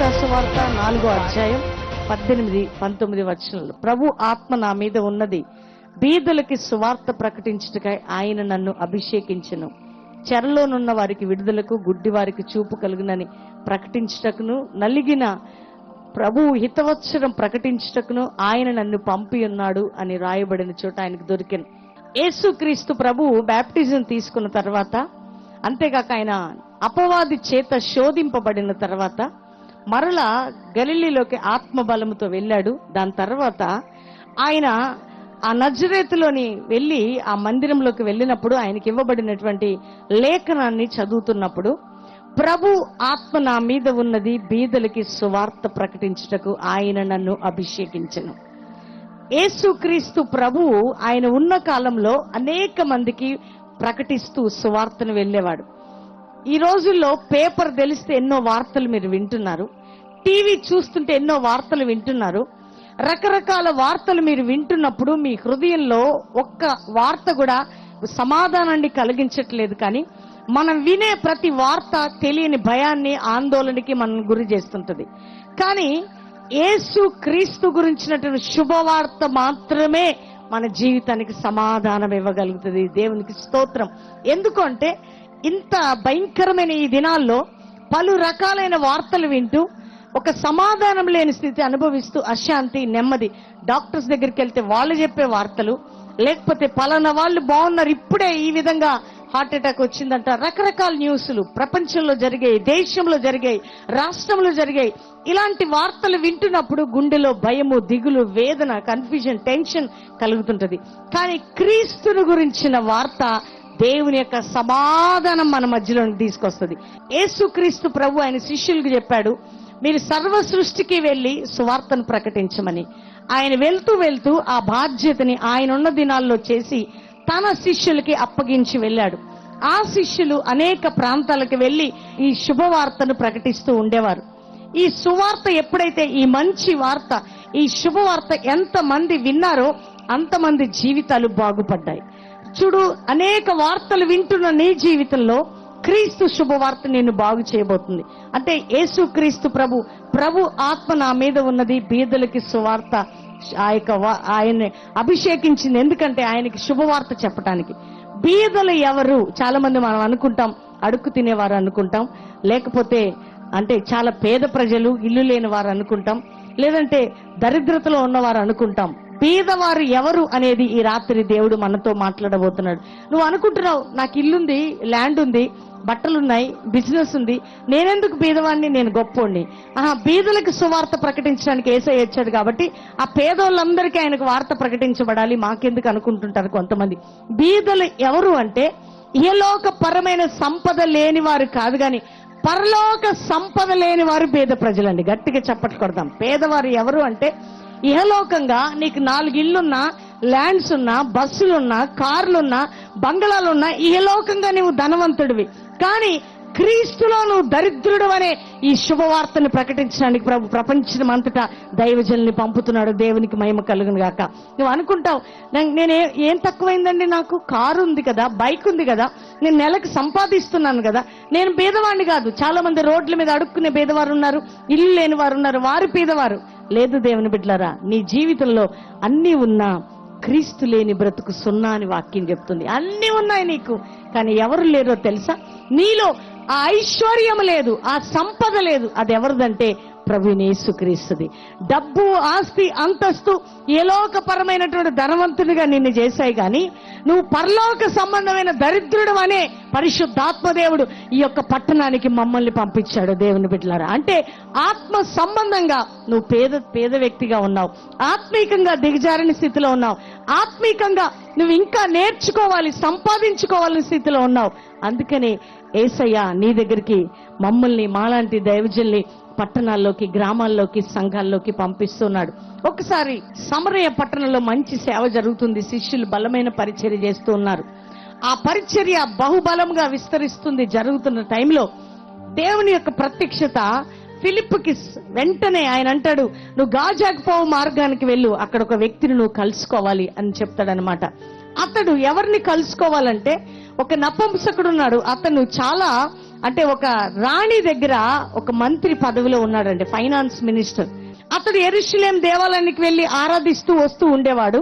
అధ్యాయం పద్దెనిమిది పంతొమ్మిది వచనంలో. ప్రభు ఆత్మ నా మీద ఉన్నది. బీదులకి సువార్త ప్రకటించుటకై ఆయన నన్ను అభిషేకించను. చెరలోనున్న వారికి విడుదలకు గుడ్డి వారికి చూపు కలుగునని ప్రకటించుటకును నలిగిన ప్రభు హితవత్సరం ప్రకటించుటకును ఆయన నన్ను పంపి ఉన్నాడు అని రాయబడిన చోట ఆయనకు దొరికిన. యేసుక్రీస్తు ప్రభు బ్యాప్టిజం తీసుకున్న తర్వాత అంతేకాక ఆయన అపవాది చేత శోధింపబడిన తర్వాత మరలా గలిలీలోకి ఆత్మబలముతో వెళ్ళాడు. దాని తర్వాత ఆయన ఆ నజరేతులోని వెళ్ళి ఆ మందిరంలోకి వెళ్ళినప్పుడు ఆయనకి ఇవ్వబడినటువంటి లేఖనాన్ని చదువుతున్నప్పుడు ప్రభు ఆత్మ నా మీద ఉన్నది బీదలకి సువార్త ప్రకటించుటకు ఆయన నన్ను అభిషేకించను. యేసుక్రీస్తు ప్రభువు ఆయన ఉన్న కాలంలో అనేక మందికి ప్రకటిస్తూ సువార్తను వెళ్ళేవాడు. ఈ రోజుల్లో పేపర్ తెలిస్తే ఎన్నో వార్తలు మీరు వింటున్నారు. టీవీ చూస్తుంటే ఎన్నో వార్తలు వింటున్నారు. రకరకాల వార్తలు మీరు వింటున్నప్పుడు మీ హృదయంలో ఒక్క వార్త కూడా సమాధానాన్ని కలిగించట్లేదు కానీ మనం వినే ప్రతి వార్త తెలియని భయాన్ని ఆందోళనకి మనం గురి చేస్తుంటది. కానీ ఏసు క్రీస్తు గురించినటువంటి శుభవార్త మాత్రమే మన జీవితానికి సమాధానం ఇవ్వగలుగుతుంది. దేవునికి స్తోత్రం. ఎందుకంటే ఇంత భయంకరమైన ఈ దినాల్లో పలు రకాలైన వార్తలు వింటూ ఒక సమాధానం లేని స్థితి అనుభవిస్తూ అశాంతి నెమ్మది. డాక్టర్స్ దగ్గరికి వెళ్తే వాళ్ళు చెప్పే వార్తలు లేకపోతే పలానా వాళ్ళు బాగున్నారు ఇప్పుడే ఈ విధంగా హార్ట్ అటాక్ వచ్చిందంట. రకరకాల న్యూస్లు ప్రపంచంలో జరిగాయి దేశంలో జరిగాయి రాష్ట్రంలో జరిగాయి. ఇలాంటి వార్తలు వింటున్నప్పుడు గుండెలో భయము దిగులు వేదన కన్ఫ్యూజన్ టెన్షన్ కలుగుతుంటది. కానీ క్రీస్తును గురించిన వార్త దేవుని యొక్క సమాధానం మన మధ్యలో తీసుకొస్తుంది. యేసుక్రీస్తు ప్రభు ఆయన శిష్యులకు చెప్పాడు మీరు సర్వ సృష్టికి వెళ్ళి సువార్తను ప్రకటించమని. ఆయన వెళ్తూ వెళ్తూ ఆ బాధ్యతని ఆయన ఉన్న దినాల్లో చేసి తన శిష్యులకి అప్పగించి వెళ్ళాడు. ఆ శిష్యులు అనేక ప్రాంతాలకు వెళ్ళి ఈ శుభవార్తను ప్రకటిస్తూ ఉండేవారు. ఈ సువార్త ఎప్పుడైతే ఈ మంచి వార్త ఈ శుభవార్త ఎంతమంది విన్నారో అంతమంది జీవితాలు బాగుపడ్డాయి. చూడు అనేక వార్తలు వింటున్న నీ జీవితంలో క్రీస్తు శుభవార్త నేను బాగు చేయబోతుంది. అంటే యేసు క్రీస్తు ప్రభు ప్రభు ఆత్మ నా మీద ఉన్నది బీదలకి సువార్త ఆ యొక్క వా- ఆయన్ని అభిషేకించింది. ఎందుకంటే ఆయనకి శుభవార్త చెప్పడానికి బీదలు ఎవరు? చాలా మంది మనం అనుకుంటాం అడుక్కు తినేవారు అనుకుంటాం. లేకపోతే అంటే చాలా పేద ప్రజలు ఇల్లు లేని వారు అనుకుంటాం. లేదంటే దరిద్రతలో ఉన్నవారు అనుకుంటాం. పేదవారు ఎవరు అనేది ఈ రాత్రి దేవుడు మనతో మాట్లాడబోతున్నాడు. నువ్వు అనుకుంటున్నావు నాకు ఇల్లుంది ల్యాండ్ ఉంది బట్టలున్నాయి బిజినెస్ ఉంది నేనెందుకు బీదవాడిని నేను గొప్పోడిని ఆహా బీదలకు సువార్త ప్రకటించడానికి ఏసై వచ్చాడు కాబట్టి ఆ పేదోళ్ళందరికీ ఆయనకు వార్త ప్రకటించబడాలి మాకెందుకు అనుకుంటుంటారు కొంతమంది. బీదలు ఎవరు అంటే ఏలోక పరమైన సంపద లేని వారు కాదు కానీ పరలోక సంపద లేని వారు పేద ప్రజలండి. గట్టిగా చప్పట్లు కొడదాం. పేదవారు ఎవరు అంటే ఇహలోకంగా నీకు నాలుగు ఇల్లున్నా ల్యాండ్స్ ఉన్నా బస్సులున్నా కార్లున్నా బంగళాలున్నా ఇహలోకంగా నువ్వు ధనవంతుడివి. కానీ క్రీస్తులో నువ్వు దరిద్రుడు అనే ఈ శుభవార్తను ప్రకటించడానికి ప్రభు ప్రపంచం అంతటా దైవజల్ని పంపుతున్నాడు దేవునికి మహిమ కలుగును గాక. నువ్వు అనుకుంటావు నేను ఏం తక్కువైందండి నాకు? కారు ఉంది కదా బైక్ ఉంది కదా నేను నెలకు సంపాదిస్తున్నాను కదా. నేను పేదవాడిని కాదు చాలా మంది రోడ్ల మీద అడుక్కునే పేదవారు ఉన్నారు ఇల్లు లేని వారు ఉన్నారు వారు పేదవారు. లేదు దేవుని బిడ్డలారా నీ జీవితంలో అన్నీ ఉన్నా క్రీస్తు లేని బ్రతుకు సున్నా అని వాక్యం చెప్తుంది. అన్నీ ఉన్నాయి నీకు కానీ ఎవరు లేరో తెలుసా? నీలో ఆ ఐశ్వర్యం లేదు ఆ సంపద లేదు. అది ఎవరిదంటే క్రీస్తుది డబ్బు ఆస్తి అంతస్తు ఏలోకపరమైనటువంటి ధనవంతుడిగా నిన్ను చేశాయి కానీ నువ్వు పరలోక సంబంధమైన దరిద్రుడు అనే పరిశుద్ధాత్మదేవుడు ఈ యొక్క పట్టణానికి మమ్మల్ని పంపించాడు దేవుని బిడ్డలారా. అంటే ఆత్మ సంబంధంగా నువ్వు పేద పేద వ్యక్తిగా ఉన్నావు. ఆత్మీకంగా దిగజారిన స్థితిలో ఉన్నావు. ఆత్మీకంగా నువ్వు ఇంకా నేర్చుకోవాలి సంపాదించుకోవాలని స్థితిలో ఉన్నావు. అందుకనే ఏసయ్య నీ దగ్గరికి మమ్మల్ని మాలాంటి దైవజల్ని పట్టణాల్లోకి గ్రామాల్లోకి సంఘాల్లోకి పంపిస్తున్నాడు. ఒకసారి సమరయ పట్టణంలో మంచి సేవ జరుగుతుంది. శిష్యులు బలమైన పరిచర్య చేస్తూ ఉన్నారు. ఆ పరిచర్య బహుబలంగా విస్తరిస్తుంది. జరుగుతున్న టైంలో దేవుని యొక్క ప్రత్యక్షత ఫిలిప్కి వెంటనే ఆయన అంటాడు నువ్వు గాజాకు పోవు మార్గానికి వెళ్ళు. అక్కడ ఒక వ్యక్తిని నువ్వు కలుసుకోవాలి అని చెప్తాడనమాట అతడు ఎవరిని కలుసుకోవాలంటే ఒక నపంసకుడు ఉన్నాడు. అతను చాలా అంటే ఒక రాణి దగ్గర ఒక మంత్రి పదవిలో ఉన్నాడండి ఫైనాన్స్ మినిస్టర్. అతడు ఎరుషులేం దేవాలయానికి వెళ్ళి ఆరాధిస్తూ వస్తూ ఉండేవాడు.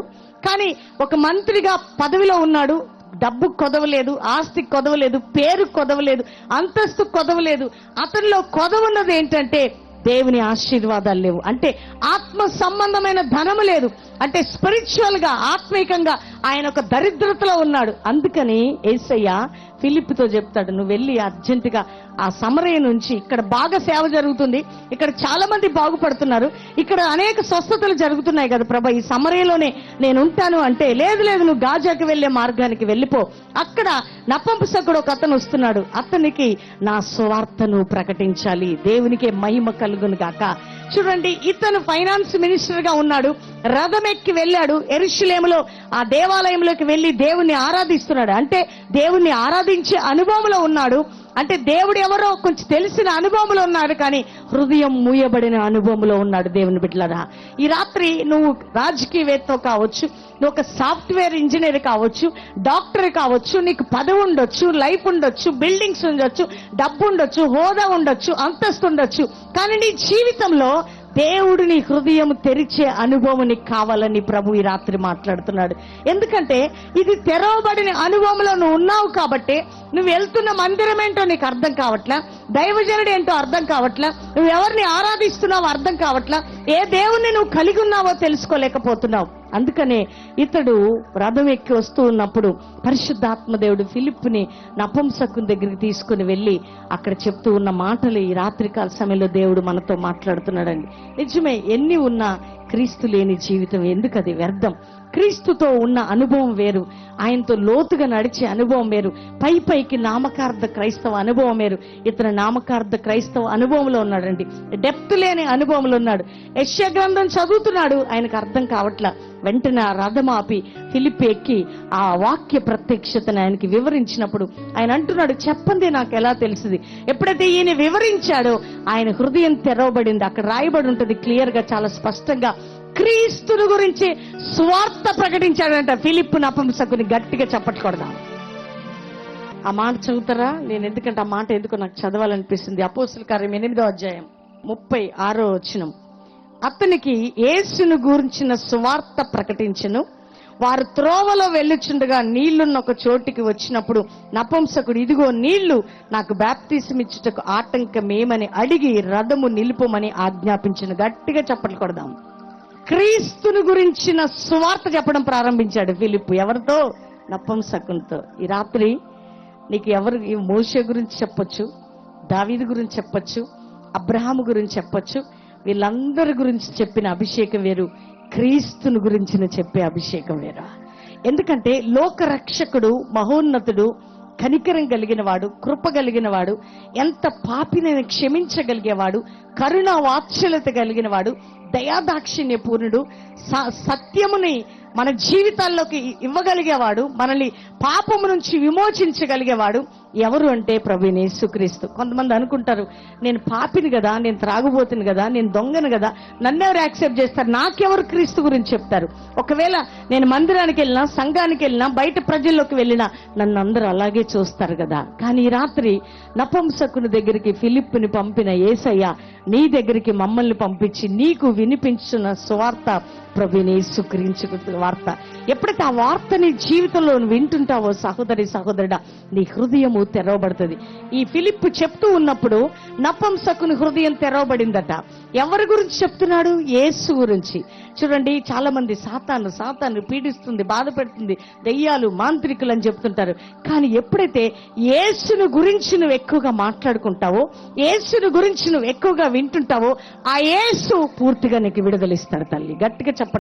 కానీ ఒక మంత్రిగా పదవిలో ఉన్నాడు. డబ్బు కొదవలేదు ఆస్తి కొదవలేదు పేరు కొదవలేదు అంతస్తు కొదవలేదు. అతనిలో కొదవన్నది ఏంటంటే దేవుని ఆశీర్వాదాలు లేవు. అంటే ఆత్మ సంబంధమైన ధనము లేదు. అంటే స్పిరిచువల్గా ఆత్మీకంగా ఆయన ఒక దరిద్రతలో ఉన్నాడు. అందుకని ఏసయ్య ఫిలిప్తో చెప్తాడు నువ్వు వెళ్ళి అర్జెంటుగా ఆ సమరయ నుంచి ఇక్కడ బాగా సేవ జరుగుతుంది. ఇక్కడ చాలా మంది బాగుపడుతున్నారు. ఇక్కడ అనేక స్వస్థతలు జరుగుతున్నాయి కదా ప్రభా. ఈ సమరయలోనే నేను ఉంటాను అంటే లేదు లేదు నువ్వు గాజాకి వెళ్ళే మార్గానికి వెళ్ళిపో. అక్కడ నపంసకుడు ఒక అతను వస్తున్నాడు. అతనికి నా స్వార్థను ప్రకటించాలి. దేవునికే మహిమ కలుగును గాక. చూడండి ఇతను ఫైనాన్స్ మినిస్టర్గా ఉన్నాడు. రథం ఎక్కి వెళ్ళాడు. ఎరుషులేములో ఆ దేవాలయంలోకి వెళ్ళి దేవుణ్ణి ఆరాధిస్తున్నాడు. అంటే దేవుణ్ణి ఆరాధించే అనుభవంలో ఉన్నాడు. అంటే దేవుడు ఎవరో కొంచెం తెలిసిన అనుభవంలో ఉన్నాడు కానీ హృదయం మూయబడిన అనుభవంలో ఉన్నాడు దేవుని బిడ్డలరా. ఈ రాత్రి నువ్వు రాజకీయవేత్త కావచ్చు నువ్వు ఒక సాఫ్ట్వేర్ ఇంజనీర్ కావచ్చు డాక్టర్ కావచ్చు నీకు పదవి ఉండొచ్చు లైఫ్ ఉండొచ్చు బిల్డింగ్స్ ఉండొచ్చు డబ్బు ఉండొచ్చు హోదా ఉండొచ్చు అంతస్తు ఉండొచ్చు. కానీ నీ జీవితంలో దేవుడు నీ హృదయం తెరిచే అనుభవం నీకు కావాలని ప్రభు ఈ రాత్రి మాట్లాడుతున్నాడు. ఎందుకంటే ఇది తెరవబడిన అనుభవంలో నువ్వు ఉన్నావు కాబట్టి నువ్వు వెళ్తున్న మందిరం ఏంటో నీకు అర్థం కావట్లా? దైవజనుడు ఏంటో అర్థం కావట్లా? నువ్వు ఎవరిని ఆరాధిస్తున్నావు అర్థం కావట్లా? ఏ దేవుణ్ణి నువ్వు కలిగి ఉన్నావో తెలుసుకోలేకపోతున్నావు. అందుకనే ఇతడు రథం ఎక్కి వస్తూ ఉన్నప్పుడు పరిశుద్ధాత్మ దేవుడు ఫిలిప్ని నపంసకుని దగ్గరికి తీసుకుని వెళ్ళి అక్కడ చెప్తూ ఉన్న మాటలు ఈ రాత్రికాల సమయంలో దేవుడు మనతో మాట్లాడుతున్నాడండి. నిజమే ఎన్ని ఉన్నా క్రీస్తు లేని జీవితం ఎందుకు అది వ్యర్థం? క్రీస్తుతో ఉన్న అనుభవం వేరు. ఆయనతో లోతుగా నడిచే అనుభవం వేరు. పై పైకి నామకార్థ క్రైస్తవ అనుభవం వేరు. ఇతను నామకార్థ క్రైస్తవ అనుభవంలో ఉన్నాడండి. డెప్త్ లేని అనుభవంలో ఉన్నాడు. యశ్య గ్రంథం చదువుతున్నాడు. ఆయనకు అర్థం కావట్లా. వెంటనే ఆ రథమాపి ఫిలిప్ ఎక్కి ఆ వాక్య ప్రత్యక్షతను ఆయనకి వివరించినప్పుడు ఆయన అంటున్నాడు చెప్పండి నాకు ఎలా తెలిసింది? ఎప్పుడైతే ఈయన వివరించాడో ఆయన హృదయం తెరవబడింది. అక్కడ రాయబడి ఉంటుంది క్లియర్గా చాలా స్పష్టంగా. క్రీస్తుని గురించి స్వార్థ ప్రకటించాడంట ఫిలిప్ నపంసకుని గట్టిగా చప్పట్లు ఆ మాట చదువుతారా? నేను ఎందుకంటే ఆ మాట ఎందుకు నాకు చదవాలనిపిస్తుంది. అపోసుల కార్యం ఎనిమిదో అధ్యాయం ముప్పై ఆరో వచ్చినం అతనికి యేసును గురించిన సువార్త ప్రకటించను. వారు త్రోవలో వెళ్ళుచుండగా నీళ్ళున్న ఒక చోటికి వచ్చినప్పుడు నపంసకుడు ఇదిగో నీళ్ళు నాకు బ్యాప్తిసం ఇచ్చుటకు ఆటంకమేమని అడిగి రథము నిలుపమని ఆజ్ఞాపించిన. గట్టిగా చప్పట్లు కొడదాం. క్రీస్తుని గురించిన సువార్త చెప్పడం ప్రారంభించాడు ఫిలిప్ ఎవరితో? నపంసకునితో. ఈ రాత్రి నీకు ఎవరు ఈ మోషే గురించి చెప్పొచ్చు? దావీది గురించి చెప్పొచ్చు? అబ్రహాము గురించి చెప్పొచ్చు? వీళ్ళందరి గురించి చెప్పిన అభిషేకం వేరు. క్రీస్తుని గురించిన చెప్పే అభిషేకం వేరు. ఎందుకంటే లోక రక్షకుడు మహోన్నతుడు కనికరం కలిగిన వాడు కృప కలిగిన వాడు ఎంత పాపినైనా క్షమించగలిగేవాడు కరుణ వాత్సల్యత కలిగిన వాడు దయాదాక్షిణ్య పూర్ణుడు స- సత్యముని మన జీవితాల్లోకి ఇవ్వగలిగేవాడు మనల్ని పాపము నుంచి విమోచించగలిగేవాడు ఎవరు అంటే ప్రభుని యేసుక్రీస్తు కొంతమంది అనుకుంటారు నేను పాపిని కదా నేను త్రాగుబోతుని కదా నేను దొంగను కదా నన్నెవరు యాక్సెప్ట్ చేస్తారు? నాకెవరు క్రీస్తు గురించి చెప్తారు? ఒకవేళ నేను మందిరానికి వెళ్ళినా సంఘానికి వెళ్ళినా బయట ప్రజల్లోకి వెళ్ళినా నన్ను అందరూ అలాగే చూస్తారు కదా. కానీ ఈ రాత్రి నపంసకుని దగ్గరికి ఫిలిప్ని పంపిన ఏసయ్య నీ దగ్గరికి మమ్మల్ని పంపించి నీకు వినిపించిన స్వార్త ప్రభుని గురించి వార్త. ఎప్పుడైతే ఆ వార్త నీ జీవితంలో వింటుంటావో సహోదరి సహోదరుడా నీ హృదయము తెరవబడుతుంది. ఈ ఫిలిప్ చెప్తూ ఉన్నప్పుడు నపంసకుని హృదయం తెరవబడిందట. ఎవరి గురించి చెప్తున్నాడు? యేసు గురించి. చూడండి చాలా మంది సాతాను సాతాను పీడిస్తుంది బాధ పెడుతుంది దెయ్యాలు మాంత్రికులు అని చెప్తుంటారు. కానీ ఎప్పుడైతే యేసును గురించి నువ్వు ఎక్కువగా మాట్లాడుకుంటావో యేసును గురించి నువ్వు ఎక్కువగా వింటుంటావో ఆ యేసు పూర్తిగా నీకు విడుదలిస్తాడు తల్లి. గట్టిగా చెప్ప